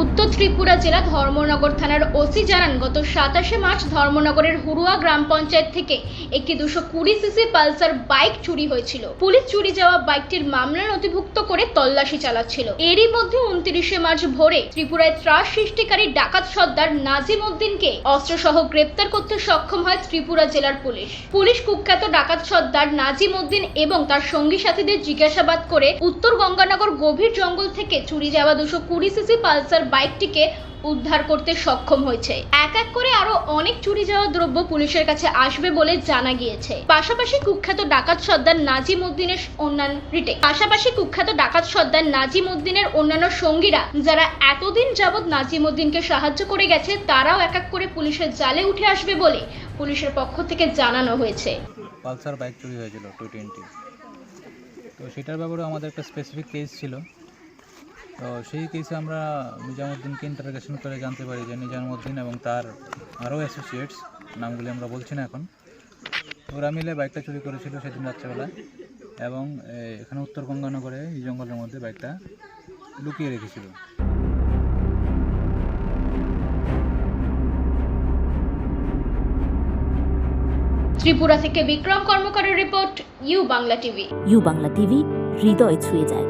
উত্তর ত্রিপুরা জেলা ধর্মনগর থানার ওসি জানান, গত সাতাশে মার্চ ধর্মনগরের হুরুয়া গ্রাম পঞ্চায়েত থেকে একটি দুশো কুড়ি সিসি পালসার বাইক চুরি হয়েছিল। পুলিশ চুরি যাওয়া বাইকটির মামলা নথিভুক্ত করে তল্লাশি চালাচ্ছিল। এরই মধ্যে উনত্রিশে মার্চ ভোরে ত্রিপুরায় ত্রাস সৃষ্টিকারী ডাকাত সর্দার নাজিম উদ্দিনকে অস্ত্রসহ গ্রেপ্তার করতে সক্ষম হয় ত্রিপুরা জেলার পুলিশ। পুলিশ কুখ্যাত ডাকাত সর্দার নাজিম উদ্দিন এবং তার সঙ্গী সাথীদের জিজ্ঞাসাবাদ করে উত্তর গঙ্গানগর গভীর জঙ্গল থেকে চুরি যাওয়া দুশো কুড়ি সিসি পালসার বাইকটিকে উদ্ধার করতে সক্ষম হয়েছে। এক এক করে আরও অনেক চুরি যাওয়া দ্রব্য পুলিশের কাছে আসবে বলে জানা গিয়েছে। পাশাপাশি কুখ্যাত ডাকাত সর্দার নাজিম উদ্দিনের অন্যান্য রিটেক পাশাপাশি কুখ্যাত ডাকাত সর্দার নাজিম উদ্দিনের অন্যান্য সঙ্গীরা যারা এতদিন যাবৎ নাজিম উদ্দিনকে সাহায্য করে গেছে, তারাও এক এক করে পুলিশের জালে উঠে আসবে বলে পুলিশের পক্ষ থেকে জানানো হয়েছে। পালসার বাইক চুরি হয়েছিল, টু টোয়েন্টি। তো সেটার ব্যাপারে আমাদের একটা স্পেসিফিক কেস ছিল। তো সেই কেসে আমরা নিজামুদ্দিনকে ইন্টারোগেশন করে জানতে পারি যে নিজামুদ্দিন এবং তার আরও অ্যাসোসিয়েটস নামগুলি আমরা বলছি না এখন। ওরা মিলে বাইকটা চুরি করেছিল সেদিন রাত্রেবেলায় এবং এখানে উত্তর গঙ্গানগরে এই জঙ্গলের মধ্যে বাইকটা লুকিয়ে রেখেছিল। ত্রিপুরা থেকে Bikram কর্মকারের report U Bangla TV. U Bangla TV হৃদয় ছুঁয়ে যায়।